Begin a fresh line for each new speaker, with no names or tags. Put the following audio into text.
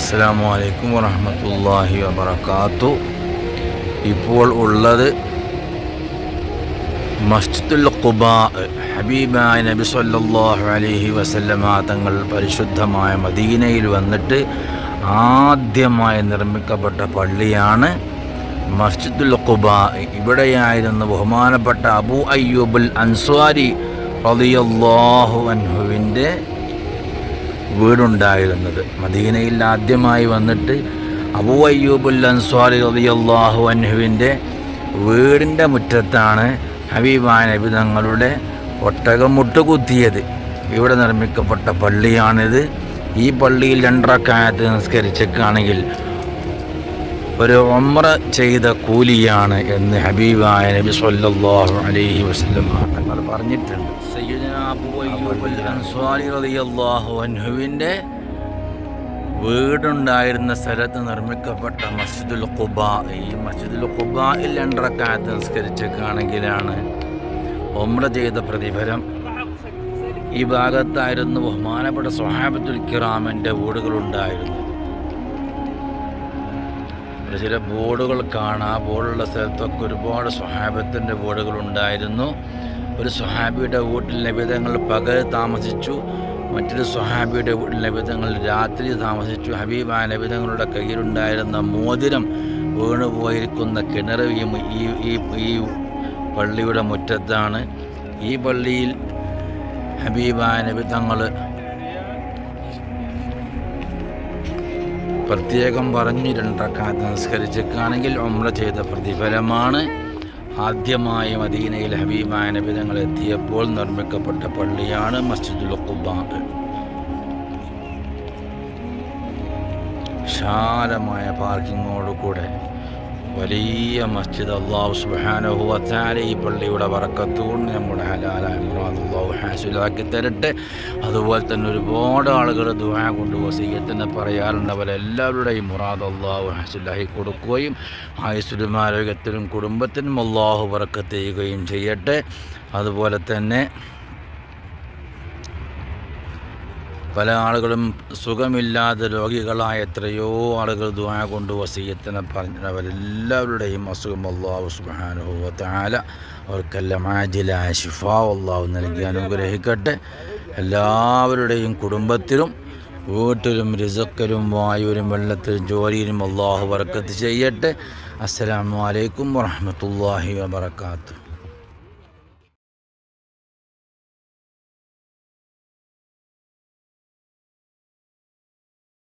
അസ്സാം വലൈക്കും വറഹമത്തല്ലാഹി വബർക്കാത്തു ഇപ്പോൾ ഉള്ളത് മസ്ജിദുൽ ഖുബ ഹബീബായ നബി സല്ലാഹു അലൈഹി വസല്ലമ തങ്ങൾ പരിശുദ്ധമായ മദീനയിൽ വന്നിട്ട് ആദ്യമായി നിർമ്മിക്കപ്പെട്ട പള്ളിയാണ് മസ്ജിദുൽ ഖുബ. ഇവിടെയായിരുന്നു ബഹുമാനപ്പെട്ട അബു അയ്യൂബുൽ അൻസ്വാരി റളിയല്ലാഹു അൻഹുവിന്റെ വീടുണ്ടായിരുന്നത്. മദീനയിൽ ആദ്യമായി വന്നിട്ട് അബു അയ്യൂബുൽ അൻസ്വാരി റളിയല്ലാഹു അൻഹുവിന്റെ വീടിന്റെ മുറ്റത്താണ് ഹബീബാൻ നബി തങ്ങളുടെ ഒട്ടകം മുട്ടുകുത്തിയത്. ഇവിടെ നിർമ്മിക്കപ്പെട്ട പള്ളിയാണിത്. ഈ പള്ളിയിൽ രണ്ടറക്കായത്ത് നിസ്കരിച്ചേക്കാണെങ്കിൽ ഒരു ഒമ്ര ചെയ്ത കൂലിയാണ് എന്ന് ഹബീബായ നബി സല്ലല്ലാഹു അലൈഹി വസല്ലം തങ്ങൾ പറഞ്ഞിട്ടുണ്ട്. സയ്യിദന അബൂ അയ്യൂബ് അൻസ്വാരി റളിയല്ലാഹു അൻഹുവിന്റെ വീടുണ്ടായിരുന്ന സ്ഥലത്ത് നിർമ്മിക്കപ്പെട്ട മസ്ജിദുൽ ഖുബ. ഈ മസ്ജിദുൽ ഖുബയിൽ രണ്ടറക്കാലത്ത് നിസ്കരിച്ചേക്കാണെങ്കിലാണ് ഒമ്ര ചെയ്ത പ്രതിഫലം. ഈ ഭാഗത്തായിരുന്നു ബഹുമാനപ്പെട്ട സ്വഹാബത്തുൽ കിറാമിന്റെ വീടുകളുണ്ടായിരുന്നത്. ചില ബോർഡുകൾ കാണാം. ബോർഡുള്ള സ്ഥലത്തൊക്കെ ഒരുപാട് സ്വഹാബത്തിന്റെ ബോർഡുകൾ ഉണ്ടായിരുന്നു ഒരു സ്വഹാബിയുടെ വീട്ടിൽ ലഭ്യതങ്ങൾ പകൽ താമസിച്ചു. മറ്റൊരു സ്വഹാബിയുടെ വീട്ടിൽ ലഭ്യതങ്ങൾ രാത്രി താമസിച്ചു. ഹബീബായ ലഭ്യതങ്ങളുടെ കയ്യിലുണ്ടായിരുന്ന മോതിരം വീണുപോയിരിക്കുന്ന കിണർ ഈ ഈ ഈ പള്ളിയുടെ മുറ്റത്താണ്. ഈ പള്ളിയിൽ ഹബീബ നബി പ്രത്യേകം പറഞ്ഞു രണ്ടക്കാലത്ത് നിസ്കരിച്ചേക്കാണെങ്കിൽ ഉമ്ര ചെയ്ത പ്രതിഫലമാണ്. ആദ്യമായി മദീനയിൽ ഹബീബായ നബി തങ്ങൾ എത്തിയപ്പോൾ നിർമ്മിക്കപ്പെട്ട പള്ളിയാണ് മസ്ജിദുൽ കുബാബ് വിശാലമായ പാർക്കിങ്ങോടുകൂടെ വലിയ മസ്ജിദ് അള്ളാഹു സുബാനഹു വത്താല ഈ പള്ളിയുടെ വറക്കത്തുകൊണ്ട് നമ്മുടെ ഹലാലായ അള്ളാഹു ഹാസുലാക്കി തരട്ടെ. അതുപോലെ തന്നെ ഒരുപാട് ആളുകൾ ദുആ കൊണ്ട് വസീയത്തിന് പറയാറുണ്ട്. അവരെല്ലാവരുടെയും മുറാദ് അള്ളാഹു ഹാസുലാഹി കൊടുക്കുകയും ആയുസ്സിലും ആരോഗ്യത്തിനും കുടുംബത്തിനും അള്ളാഹു വറക്കത്ത് ചെയ്യുകയും ചെയ്യട്ടെ. അതുപോലെ തന്നെ പല ആളുകളും സുഖമില്ലാതെ രോഗികളായ എത്രയോ ആളുകൾ ദുആ കൊണ്ട് വസീയത്തിനെ പറഞ്ഞ അവരെല്ലാവരുടെയും അസുഖം അള്ളാഹു സുബാനുഭവത്താല അവർക്കെല്ലാം ആജില ഷിഫാ അള്ളാഹു നൽകി അനുഗ്രഹിക്കട്ടെ. എല്ലാവരുടെയും കുടുംബത്തിലും വീട്ടിലും റിസക്കലും വായുവിലും വെള്ളത്തിലും ജോലിയിലും അള്ളാഹു വർക്കത്ത് ചെയ്യട്ടെ. അസ്സലാമലൈക്കും വറഹമത്തല്ലാഹി വബർക്കാത്തു